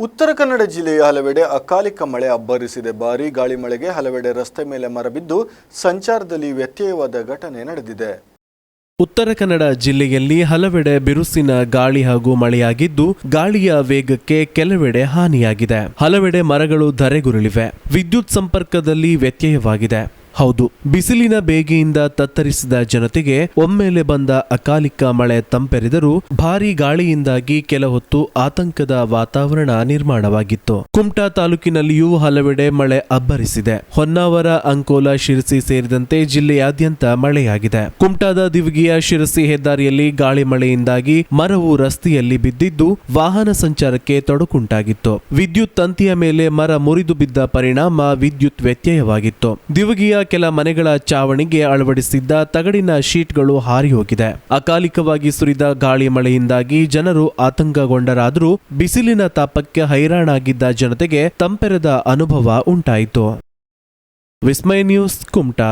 ಉತ್ತರ ಕನ್ನಡ ಜಿಲ್ಲೆಯ ಹಲವೆಡೆ ಅಕಾಲಿಕ ಮಳೆ ಅಬ್ಬರಿಸಿದೆ. ಭಾರೀ ಗಾಳಿ ಮಳೆಗೆ ಹಲವೆಡೆ ರಸ್ತೆ ಮೇಲೆ ಮರ ಬಿದ್ದು ಸಂಚಾರದಲ್ಲಿ ವ್ಯತ್ಯಯವಾದ ಘಟನೆ ನಡೆದಿದೆ. ಉತ್ತರ ಕನ್ನಡ ಜಿಲ್ಲೆಯಲ್ಲಿ ಹಲವೆಡೆ ಬಿರುಸಿನ ಗಾಳಿ ಹಾಗೂ ಮಳೆಯಾಗಿದ್ದು ಗಾಳಿಯ ವೇಗಕ್ಕೆ ಕೆಲವೆಡೆ ಹಾನಿಯಾಗಿದೆ. ಹಲವೆಡೆ ಮರಗಳು ಧರೆಗುರುಳಿವೆ. ವಿದ್ಯುತ್ ಸಂಪರ್ಕದಲ್ಲಿ ವ್ಯತ್ಯಯವಾಗಿದೆ. ಹೌದು. ಬಿಸಿಲಿನ ಬೇಗೆಯಿಂದ ತತ್ತರಿಸಿದ ಜನತೆಗೆ ಒಮ್ಮೆಲೆ ಬಂದ ಅಕಾಲಿಕ ಮಳೆ ತಂಪೆರೆದರೂ ಭಾರೀ ಗಾಳಿಯಿಂದಾಗಿ ಕೆಲ ಹೊತ್ತು ಆತಂಕದ ವಾತಾವರಣ ನಿರ್ಮಾಣವಾಗಿತ್ತು. ಕುಮಟಾ ತಾಲೂಕಿನಲ್ಲಿಯೂ ಹಲವೆಡೆ ಮಳೆ ಅಬ್ಬರಿಸಿದೆ. ಹೊನ್ನಾವರ, ಅಂಕೋಲ, ಶಿರಸಿ ಸೇರಿದಂತೆ ಜಿಲ್ಲೆಯಾದ್ಯಂತ ಮಳೆಯಾಗಿದೆ. ಕುಮಟಾದ ದಿವಗಿಯ ಶಿರಸಿ ಹೆದ್ದಾರಿಯಲ್ಲಿ ಗಾಳಿ ಮಳೆಯಿಂದಾಗಿ ಮರವು ರಸ್ತೆಯಲ್ಲಿ ಬಿದ್ದಿದ್ದು ವಾಹನ ಸಂಚಾರಕ್ಕೆ ತೊಡಕುಂಟಾಗಿತ್ತು. ವಿದ್ಯುತ್ ತಂತಿಯ ಮೇಲೆ ಮರ ಮುರಿದು ಬಿದ್ದ ಪರಿಣಾಮ ವಿದ್ಯುತ್ ವ್ಯತ್ಯಯವಾಗಿತ್ತು. ದಿವಗಿಯ ಕೆಲ ಮನೆಗಳ ಚಾವಣಿಗೆ ಅಳವಡಿಸಿದ್ದ ತಗಡಿನ ಶೀಟ್ಗಳು ಹಾರಿ ಹೋಗಿದೆ ಅಕಾಲಿಕವಾಗಿ ಸುರಿದ ಗಾಳಿ ಮಳೆಯಿಂದಾಗಿ ಜನರು ಆತಂಕಗೊಂಡರಾದರೂ ಬಿಸಿಲಿನ ತಾಪಕ್ಕೆ ಹೈರಾಣಾಗಿದ್ದ ಜನತೆಗೆ ತಂಪೆರೆದ ಅನುಭವ ಉಂಟಾಯಿತು. ವಿಸ್ಮಯ ನ್ಯೂಸ್ ಕುಮಟಾ.